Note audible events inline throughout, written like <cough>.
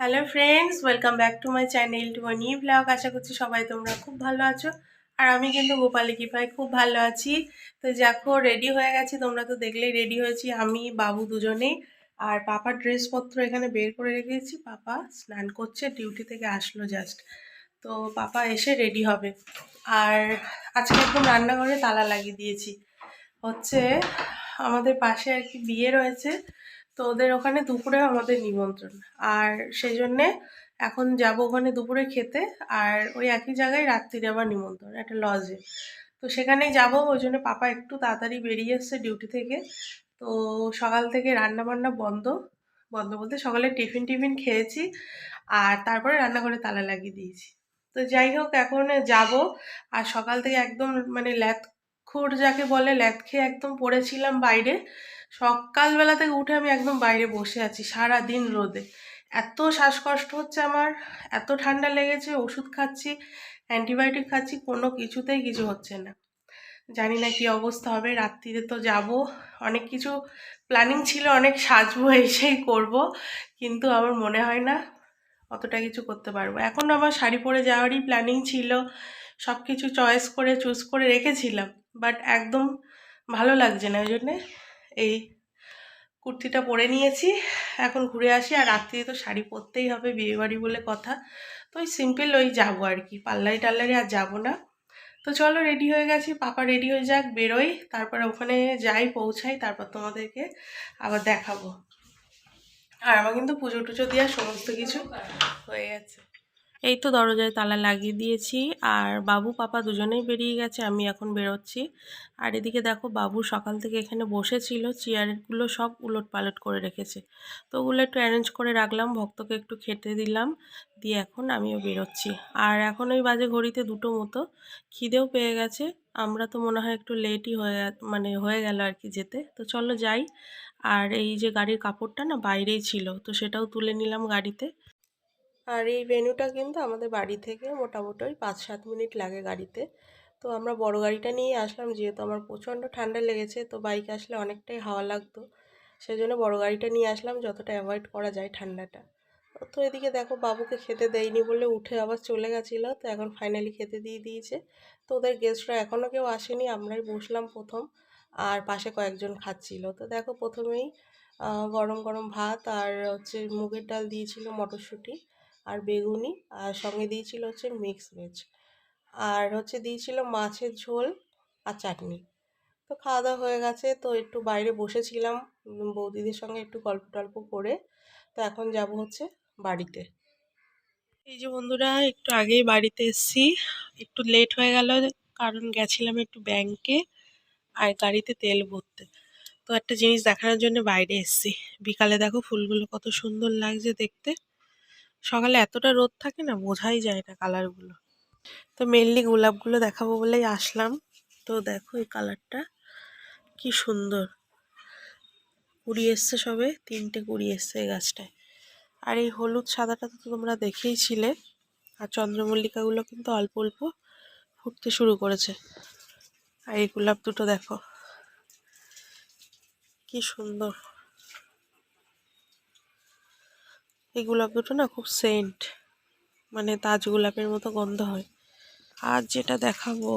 Hello friends welcome back to my channel to my new blog আশা করছি সবাই তোমরা খুব ভালো আছো। আর আমি কিন্তু গোপালী কৃপায় খুব ভালো আছি। তো দেখো রেডি হয়ে গেছি। তোমরা তো দেখলেই রেডি হয়েছি। আমি, বাবু দুজনেই আর পাপার ড্রেসপত্র এখানে বের করে রেখেছি। পাপা স্নান করছে ডিউটি থেকে আসলো জাস্ট তো পাপা এসে রেডি হবে। আর আজকে একদম রান্নাঘরে তালা লাগিয়ে দিয়েছি। হচ্ছে আমাদের পাশে আর কি বিয়ে রয়েছে। তো ওদের ওখানে দুপুরে আমাদের নিমন্ত্রণ। আর সেই জন্যে এখন যাব ওখানে দুপুরে খেতে আর ওই একই জায়গায় রাত্রিরে আবার নিমন্ত্রণ, একটা লজে তো সেখানেই যাব, ওই জন্য পাপা একটু তাড়াতাড়ি বেরিয়ে এসছে ডিউটি থেকে। তো সকাল থেকে রান্না বান্না বন্ধ বন্ধ বলতে সকালে টিফিন টিফিন খেয়েছি আর তারপরে রান্নাঘরে তালা লাগিয়ে দিয়েছি। তো যাই হোক, এখন যাব আর সকাল থেকে একদম মানে ল্যাথ খুর যাকে বলে ল্যাথ খেয়ে একদম পড়েছিলাম বাইরে। সকালবেলা থেকে উঠে আমি একদম বাইরে বসে আছি সারা দিন রোদে। এত শ্বাসকষ্ট হচ্ছে আমার, এত ঠান্ডা লেগেছে, ওষুধ খাচ্ছি, অ্যান্টিবায়োটিক খাচ্ছি, কোনো কিছুতেই কিছু হচ্ছে না। জানি না কি অবস্থা হবে, রাত্রিতে তো যাব। অনেক কিছু প্ল্যানিং ছিল, অনেক সাজবো, এসেই করব, কিন্তু আমার মনে হয় না অতটা কিছু করতে পারব। এখন আমার শাড়ি পরে যাওয়ারই প্ল্যানিং ছিল সব কিছু চয়েস করে চুজ করে রেখেছিলাম বাট একদম ভালো লাগছে না। ওই জন্যে এই কুর্তিটা পরে নিয়েছি, এখন ঘুরে আসি। আর রাত্রি তো শাড়ি পরতেই হবে, বিয়েবাড়ি বলে কথা। তো ওই সিম্পল ওই যাব আর কি, পাল্লারি টার্লারি আর যাব না। তো চলো রেডি হয়ে গেছি, পাপা রেডি হয়ে যাক, বেরোই। তারপরে ওখানে যাই, পৌঁছাই, তারপর তোমাদেরকে আবার দেখাবো। আর আমার কিন্তু পুজো টুজো দেওয়ার সমস্ত কিছু হয়ে গেছে। এই তো দরজায় তালা লাগিয়ে দিয়েছি। আর বাবু, পাপা দুজনেই বেরিয়ে গেছে, আমি এখন বেরোচ্ছি। আর এদিকে দেখো, বাবু সকাল থেকে এখানে বসেছিল, চেয়ারগুলো সব উলট পালট করে রেখেছে। তো ওগুলো একটু অ্যারেঞ্জ করে রাখলাম, ভক্তকে একটু খেতে দিলাম। দিয়ে এখন আমিও বেরোচ্ছি। আর এখন ওই বাজে ঘড়িতে দুটো মতো, খিদেও পেয়ে গেছে। আমরা তো মনে হয় একটু লেটই হয়ে মানে হয়ে গেল আর কি যেতে। তো চলো যাই। আর এই যে গাড়ির কাপড়টা না বাইরেই ছিল, তো সেটাও তুলে নিলাম গাড়িতে। আর এই ভেন্যুটা কিন্তু আমাদের বাড়ি থেকে মোটামুটি ওই পাঁচ সাত মিনিট লাগে গাড়িতে। তো আমরা বড় গাড়িটা নিয়ে আসলাম, যেহেতু আমার প্রচণ্ড ঠান্ডা লেগেছে, তো বাইক আসলে অনেকটাই হাওয়া লাগতো। সেই জন্য বড়ো গাড়িটা নিয়ে আসলাম, যতটা অ্যাভয়েড করা যায় ঠান্ডাটা। তো এদিকে দেখো, বাবুকে খেতে দেয়নি বলে উঠে আবার চলে গেছিল, তো এখন ফাইনালি খেতে দিয়ে দিয়েছে। তো ওদের গেস্টরা এখনও কেউ আসেনি, আমরাই বসলাম প্রথম, আর পাশে কয়েকজন খাচ্ছিল। তো দেখো, প্রথমেই গরম গরম ভাত আর হচ্ছে মুগের ডাল দিয়েছিল মটরশুঁটি। আর বেগুনি আর সঙ্গে দিয়েছিল হচ্ছে মিক্স ভেজ আর হচ্ছে দিয়েছিল মাছের ঝোল আর চাটনি। তো খাওয়া দাওয়া হয়ে গেছে। তো একটু বাইরে বসেছিলাম বৌদিদের সঙ্গে একটু গল্প টল্প করে। তো এখন যাব হচ্ছে বাড়িতে। এই যে বন্ধুরা, একটু আগেই বাড়িতে এসছি। একটু লেট হয়ে গেল, কারণ গেছিলাম একটু ব্যাংকে আর গাড়িতে তেল ভরতে। তো একটা জিনিস দেখানোর জন্য বাইরে এসছি। বিকালে দেখো ফুলগুলো কত সুন্দর লাগছে দেখতে। সকালে এতটা রোদ থাকে না, বোঝাই যায় না কালারগুলো তো মেনলি গোলাপগুলো দেখাবো বলেই আসলাম। তো দেখো এই কালারটা কি সুন্দর। কুড়ি এসছে সবে, তিনটে কুড়ি এসছে এই গাছটায়। আর এই হলুদ সাদাটা তো তোমরা দেখেইছিলে। আর চন্দ্রমল্লিকাগুলো কিন্তু অল্প অল্প ফুটতে শুরু করেছে। আর এই গোলাপ দুটো দেখো। কি সুন্দর। এই গোলাপ দুটো না খুব সেন্ট মানে তাজ গোলাপের মতো গন্ধ হয়। আর যেটা দেখাবো,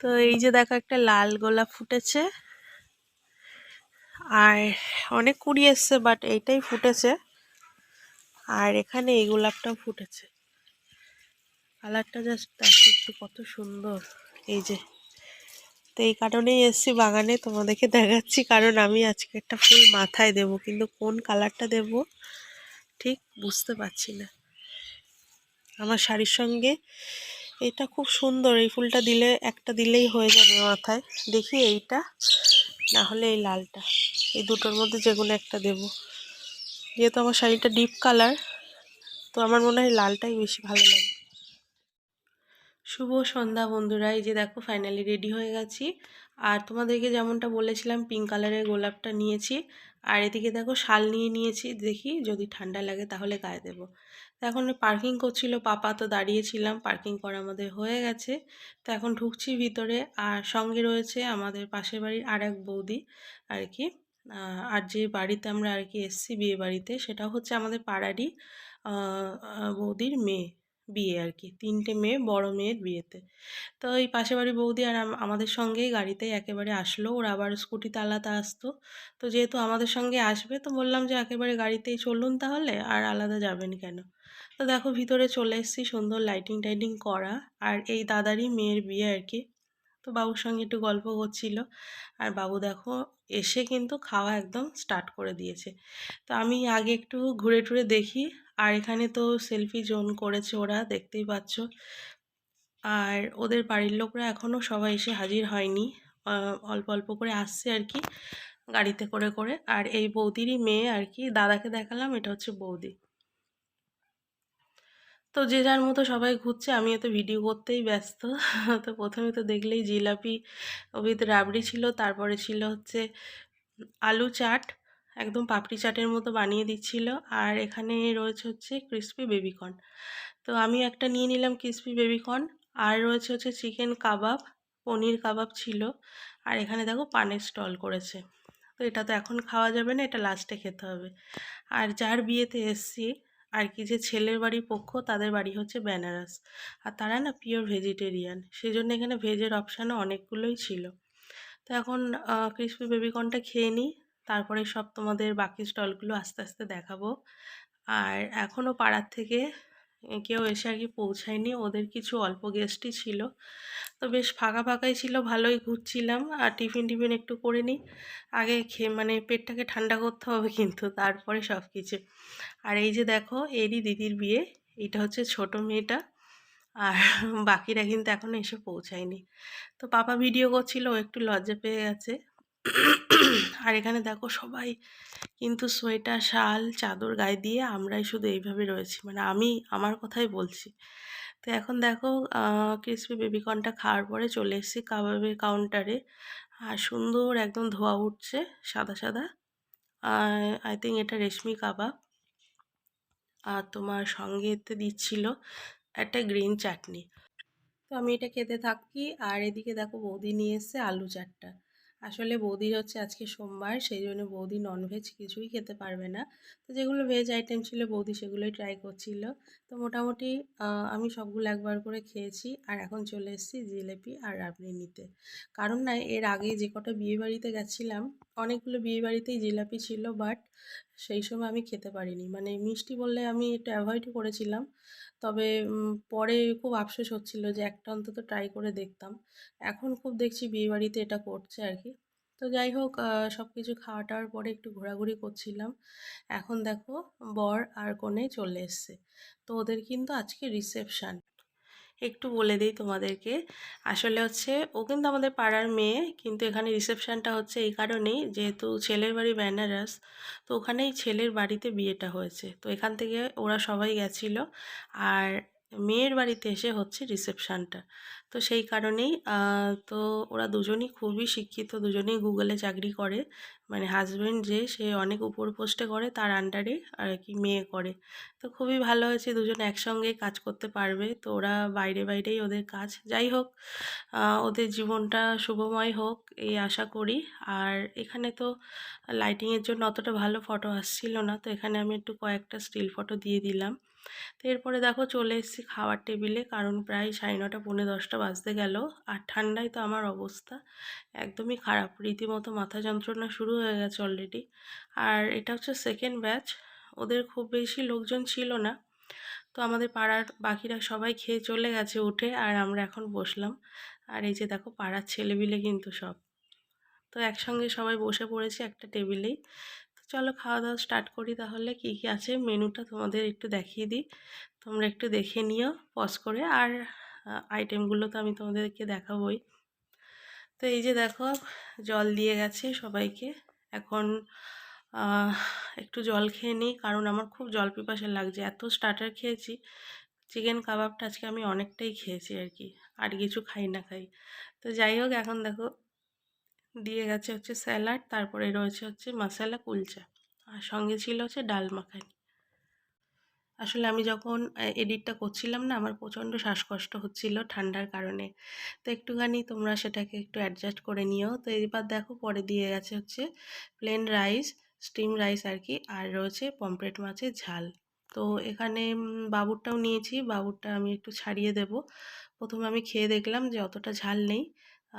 তো এই যে দেখো একটা লাল গোলাপ ফুটেছে। আর অনেক কুড়ি এসছে বাট এইটাই ফুটেছে। আর এখানে এই গোলাপটাও ফুটেছে। কালারটা জাস্ট দেখো একটু কত সুন্দর। এই যে তো এই কারণেই এসছি বাগানে তোমাদেরকে দেখাচ্ছি। কারণ আমি আজকে একটা ফুল মাথায় দেব, কিন্তু কোন কালারটা দেব ঠিক বুঝতে পারছি না। আমার শাড়ির সঙ্গে এটা খুব সুন্দর, এই ফুলটা দিলে, একটা দিলেই হয়ে যাবে মাথায়। দেখি এইটা, না হলে এই লালটা। এই দুটোর মধ্যে যে কোনো একটা দেব। যেহেতু আমার শাড়িটা ডিপ কালার, তো আমার মনে হয় লালটাই বেশি ভালো লাগে শুভ সন্ধ্যা বন্ধুরা, এই যে দেখো ফাইনালি রেডি হয়ে গেছি। আর তোমাদেরকে যেমনটা বলেছিলাম পিঙ্ক কালারের গোলাপটা নিয়েছি। আর এদিকে দেখো শাল নিয়ে নিয়েছি, দেখি যদি ঠান্ডা লাগে তাহলে গায়ে দেবো। তো এখন পার্কিং করছিল পাপা, তো দাঁড়িয়েছিলাম পার্কিং করা আমাদের হয়ে গেছে। তো এখন ঢুকছি ভিতরে, আর সঙ্গে রয়েছে আমাদের পাশের বাড়ির আর এক বৌদি। আর কি আর যে বাড়িতে আমরা আর কি এসছি বিয়ে বাড়িতে সেটা হচ্ছে আমাদের পাড়ারই বৌদির মেয়ে। বিয়ে আর কি তিনটে মেয়ে, বড় মেয়ের বিয়েতে। তো এই পাশে বাড়ি বৌদি আর আমাদের সঙ্গেই গাড়িতেই একেবারে আসলো। ওরা আবার স্কুটিতে আলাদা আসতো। তো যেহেতু আমাদের সঙ্গে আসবে, তো বললাম যে একেবারে গাড়িতেই চলুন তাহলে, আর আলাদা যাবেন কেন? তো দেখো ভিতরে চলে এসেছি সুন্দর লাইটিং টাইটিং করা। আর এই দাদারই মেয়ের বিয়ে আর কি তো বাবুর সঙ্গে একটু গল্প করছিল আর বাবু দেখো, এসে কিন্তু খাওয়া একদম স্টার্ট করে দিয়েছে। তো আমি আগে একটু ঘুরে টুরে দেখি। আর এখানে তো সেলফি জোন করেছে ওরা, দেখতেই পাচ্ছ। আর ওদের বাড়ির লোকরা এখনও সবাই এসে হাজির হয়নি। অল্প অল্প করে আসছে আর কি, গাড়িতে করে করে। আর এই বৌদিরই মেয়ে আর কি, দাদাকে দেখালাম, এটা হচ্ছে বৌদি। তো যে যার মতো সবাই ঘুরছে, আমিও তো ভিডিও করতেই ব্যস্ত। <laughs> তো প্রথমে তো দেখলেই জিলাপি ওবিতে রাবড়ি ছিল, তারপরে ছিল হচ্ছে আলু চাট। একদম পাপড়ি চাটের মতো বানিয়ে দিচ্ছিল। আর এখানে রয়েছে হচ্ছে ক্রিসপি বেবিকর্ন তো আমি একটা নিয়ে নিলাম ক্রিসপি বেবিকর্ন আর রয়েছে হচ্ছে চিকেন কাবাব পনির কাবাব ছিল। আর এখানে দেখো পানের স্টল করেছে। তো এটা তো এখন খাওয়া যাবে না, এটা লাস্টে খেতে হবে। আর যার বিয়েতে এসছি, আর কি যে ছেলের বাড়ি পক্ষ, তাদের বাড়ি হচ্ছে বেনারস। আর তারা না পিওর ভেজিটেরিয়ান সেই জন্য এখানে ভেজের অপশানও অনেকগুলোই ছিল। তো এখন ক্রিসপি বেবিকর্নটা খেয়ে নিই। তারপরে সব তোমাদের বাকি স্টলগুলো আস্তে আস্তে দেখাবো। আর এখনও পাড়ার থেকে কেউ এসে আর কি পৌঁছায়নি, ওদের কিছু অল্প গেস্টই ছিল। তো বেশ ফাঁকা ফাঁকাই ছিল, ভালোই ঘুরছিলাম। আর টিফিন টিফিন একটু করে নিই। আগে খেয়ে মানে পেটটাকে ঠান্ডা করতে হবে কিন্তু, তারপরে সব কিছু আর এই যে দেখো, এরই দিদির বিয়ে এইটা হচ্ছে ছোট মেয়েটা। আর বাকিরা কিন্তু এখনও এসে পৌঁছায়নি। তো পাপা ভিডিও করছিল, ও একটু লজ্জা পেয়ে গেছে। আর এখানে দেখো সবাই কিন্তু সোয়েটার, শাল, চাদর গায়ে দিয়ে আমরাই শুধু এইভাবে রয়েছি। মানে আমি আমার কথাই বলছি। তো এখন দেখো ক্রিসপি বেবিকর্নটা খাওয়ার পরে চলে এসেছি কাবাবের কাউন্টারে আর সুন্দর একদম ধোয়া উঠছে, সাদা সাদা। আই থিঙ্ক এটা রেশমি কাবাব। আর তোমার সঙ্গে এতে দিচ্ছিল একটা গ্রিন চাটনি তো আমি এটা খেতে থাকি। আর এদিকে দেখো বৌদি নিয়ে এসছে আলু চাটটা আসলে বৌদির হচ্ছে আজকে সোমবার, সেই জন্য বৌদি ননভেজ কিছুই খেতে পারবে না। তো যেগুলো ভেজ আইটেম ছিল বৌদি সেগুলোই ট্রাই করছিল। তো মোটামুটি আমি সবগুলো একবার করে খেয়েছি আর এখন চলে এসেছি জিলেপি আর রাবড়ি নিতে। কারণ না, এর আগে যে কটা বিয়েবাড়িতে গেছিলাম অনেকগুলো বিয়ে বাড়িতেই জিলাপি ছিল, বাট সেই সময় আমি খেতে পারিনি। মানে মিষ্টি বললে আমি একটু অ্যাভয়েডই করেছিলাম। তবে পরে খুব আফসোস হচ্ছিল যে একটা অন্তত ট্রাই করে দেখতাম। এখন খুব দেখছি বিয়েবাড়িতে এটা করছে আর কি। তো যাই হোক সব কিছু খাওয়া টাওয়ার পরে একটু ঘোরাঘুরি করছিলাম। এখন দেখো, বর আর কনে চলে এসছে। তো ওদের কিন্তু আজকে রিসেপশান একটু বলে দিই তোমাদেরকে। আসলে হচ্ছে, ও কিন্তু আমাদের পাড়ার মেয়ে, কিন্তু এখানে রিসেপশানটা হচ্ছে এই কারণেই, যেহেতু ছেলের বাড়ি বেনারস, তো ওখানেই ছেলের বাড়িতে বিয়েটা হয়েছে। তো এখান থেকে ওরা সবাই গেছিল। আর মেয়ের বাড়িতে এসে হচ্ছে রিসেপশানটা তো সেই কারণেই তো ওরা দুজনই খুবই শিক্ষিত, দুজনেই গুগলে চাকরি করে। মানে হাজব্যান্ড যে, সে অনেক উপর পোস্টে করে, তার আন্ডারে আর কি মেয়ে করে। তো খুবই ভালো হয়েছে, দুজন একসঙ্গে কাজ করতে পারবে। তো ওরা বাইরে বাইরেই ওদের কাজ। যাই হোক ওদের জীবনটা শুভময় হোক, এই আশা করি। আর এখানে তো লাইটিংয়ের জন্য অতটা ভালো ফটো আসছিল না। তো এখানে আমি একটু কয়েকটা স্টিল ফটো দিয়ে দিলাম। তো এরপরে দেখো চলে এসেছি খাওয়ার টেবিলে, কারণ প্রায় সাড়ে নটা পৌনে দশটা বাজতে গেল। আর ঠান্ডায় তো আমার অবস্থা একদমই খারাপ। রীতিমতো মাথা যন্ত্রণা শুরু হয়ে গেছে অলরেডি আর এটা হচ্ছে সেকেন্ড ব্যাচ ওদের খুব বেশি লোকজন ছিল না। তো আমাদের পাড়ার বাকিরা সবাই খেয়ে চলে গেছে উঠে, আর আমরা এখন বসলাম। আর এই যে দেখো পাড়ার ছেলেবিলে কিন্তু সব। তো একসঙ্গে সবাই বসে পড়েছি একটা টেবিলেই। চলো খাওয়া দাওয়া স্টার্ট করি তাহলে। কী কী আছে? মেনুটা তোমাদের একটু দেখিয়ে দিই। তোমরা একটু দেখে নিও পজ করে। আর আইটেমগুলো তো আমি তোমাদেরকে দেখাবই। তো এই যে দেখো, জল দিয়ে গেছে সবাইকে। এখন একটু জল খেয়ে নিই, কারণ আমার খুব জল পিপাসা লাগছে। এত স্টার্টার খেয়েছি চিকেন কাবাবটা আজকে আমি অনেকটাই খেয়েছি আর কি। আর কিছু খাই না খাই। তো যাই হোক, এখন দেখো দিয়ে গেছে হচ্ছে স্যালাড, তারপরে রয়েছে হচ্ছে মশালা কুলচা, আর সঙ্গে ছিল হচ্ছে ডাল মাখানি। আসলে আমি যখন এডিটটা করছিলাম না, আমার প্রচণ্ড শ্বাসকষ্ট হচ্ছিল ঠান্ডার কারণে। তো একটুখানি তোমরা সেটাকে একটু অ্যাডজাস্ট করে নিও। তো এবার দেখো, পরে দিয়ে গেছে হচ্ছে প্লেন রাইস স্টিম রাইস আর কি, আর রয়েছে পমফ্রেট মাছের ঝাল। তো এখানে বাবুরটাও নিয়েছি, বাবুরটা আমি একটু ছাড়িয়ে দেব। প্রথমে আমি খেয়ে দেখলাম যে অতটা ঝাল নেই।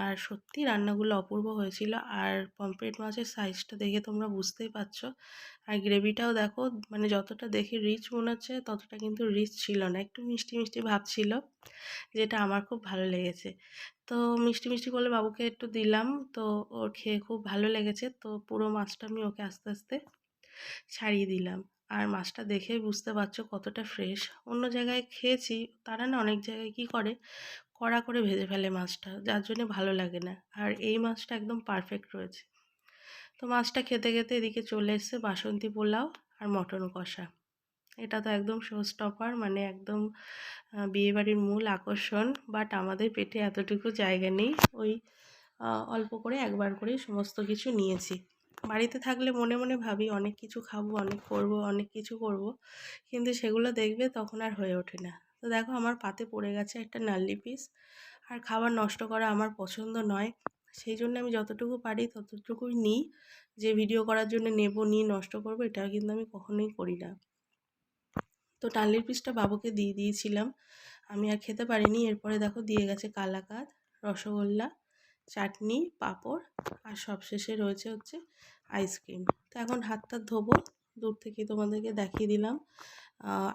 আর সত্যি রান্নাগুলো অপূর্ব হয়েছিল। আর পমফ্রেট মাছের সাইজটা দেখে তোমরা বুঝতেই পারছ। আর গ্রেভিটাও দেখো মানে যতটা দেখে রিচ মনে হচ্ছে, ততটা কিন্তু রিচ ছিল না। একটু মিষ্টি মিষ্টি ভাব ছিল, যেটা আমার খুব ভালো লেগেছে। তো মিষ্টি মিষ্টি করলে বাবুকে একটু দিলাম। তো ওর খেয়ে খুব ভালো লেগেছে। তো পুরো মাছটা আমি ওকে আস্তে আস্তে ছাড়িয়ে দিলাম। আর মাছটা দেখেই বুঝতে পারছ কতটা ফ্রেশ অন্য জায়গায় খেয়েছি, তারা না অনেক জায়গায় কি করে কড়া করে ভেজে ফেলে মাছটা, যার জন্য ভালো লাগে না। আর এই মাছটা একদম পারফেক্ট রয়েছে। তো মাছটা খেতে খেতে এদিকে চলে এসছে বাসন্তী পোলাও আর মটন কষা। এটা তো একদম শো স্টপার মানে একদম বিয়েবাড়ির মূল আকর্ষণ। বাট আমাদের পেটে এতটুকু জায়গা নেই। ওই অল্প করে একবার করেই সমস্ত কিছু নিয়েছি। বাড়িতে থাকলে মনে মনে ভাবি, অনেক কিছু খাব, অনেক করব, অনেক কিছু করব। কিন্তু সেগুলো দেখবে তখন আর হয়ে ওঠে না। তো দেখো আমার পাতে পড়ে গেছে একটা নাল্লি পিস আর খাবার নষ্ট করা আমার পছন্দ নয়। সেই জন্য আমি যতটুকু পারি ততটুকুই নিই। যে ভিডিও করার জন্য নেব, নিয়ে নষ্ট করব, এটা কিন্তু আমি কখনোই করি না। তো টালির পিসটা বাবুকে দিয়ে দিয়েছিলাম। আমি আর খেতে পারিনি, এরপরে দেখো দিয়ে গেছে কালাকাঁদ, রসগোল্লা, চাটনি, পাঁপড় আর সবশেষে রয়েছে হচ্ছে আইসক্রিম তো এখন হাতটা ধোবো। দূর থেকে তোমাদেরকে দেখিয়ে দিলাম।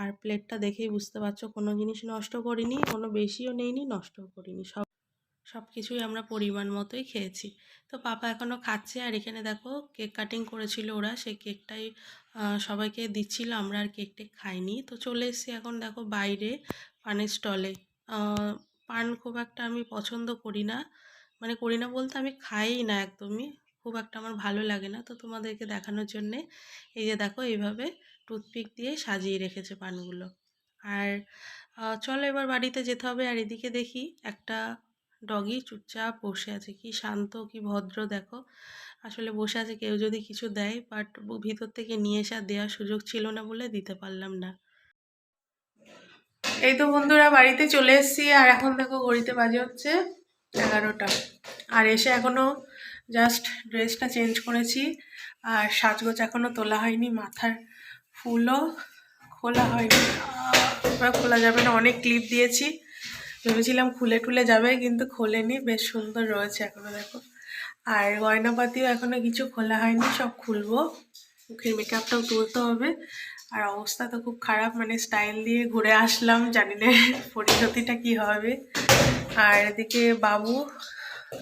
আর প্লেটটা দেখেই বুঝতে পারছ কোনো জিনিস নষ্ট করিনি, কোনো বেশিও নেইনি, নষ্টও করিনি। সব সব কিছুই আমরা পরিমাণ মতোই খেয়েছি। তো পাপা এখনও খাচ্ছে আর এখানে দেখো কেক কাটিং করেছিল ওরা, সেই কেকটাই সবাইকে দিচ্ছিল, আমরা আর কেক টেক খাইনি। তো চলে এসেছি এখন দেখো বাইরে পানের স্টলে। পান খুব একটা আমি পছন্দ করি না মানে করি না বলতে আমি খাই না একদমই। খুব একটা আমার ভালো লাগে না। তো তোমাদেরকে দেখানোর জন্যে এই যে দেখো এইভাবে টুথপিক দিয়ে সাজিয়ে রেখেছে পানগুলো। আর চলো এবার বাড়িতে যেতে হবে আর এদিকে দেখি একটা ডগি চুপচাপ বসে আছে। কি শান্ত, কি ভদ্র দেখো। আসলে বসে আছে কেউ যদি কিছু দেয় বাট ভিতর থেকে নিয়ে এসে দেওয়ার সুযোগ ছিল না বলে দিতে পারলাম না। এই তো বন্ধুরা বাড়িতে চলে এসেছি আর এখন দেখো ঘড়িতে বাজে হচ্ছে এগারোটা। আর এসে এখনও জাস্ট ড্রেসটা চেঞ্জ করেছি। আর সাজগোজ এখনও তোলা হয়নি, মাথার ফুলও খোলা হয়নি। এবার খোলা যাবে না, অনেক ক্লিপ দিয়েছি। ভেবেছিলাম খুলে টুলে যাবে, কিন্তু খোলেনি, বেশ সুন্দর রয়েছে এখনও, দেখো। আর গয়নাপাতিও এখনও কিছু খোলা হয়নি, সব খুলবো। মুখের মেকআপটাও তুলতে হবে। আর অবস্থা তো খুব খারাপ মানে স্টাইল দিয়ে ঘুরে আসলাম, জানি না পরিণতিটা কি হবে। আর এদিকে বাবু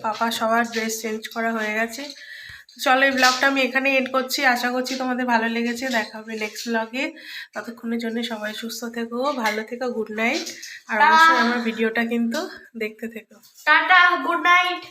পাপা সবার ড্রেস চেঞ্জ করা হয়ে গেছে। তো চলো এই ব্লগটা আমি এখানে এড করছি। আশা করছি তোমাদের ভালো লেগেছে। দেখা হবে নেক্সট ব্লগে ততক্ষণের জন্য সবাই সুস্থ থেকো ভালো থেকো গুড নাইট আর অবশ্যই আমার ভিডিওটা কিন্তু দেখতে থেকো। Tata good night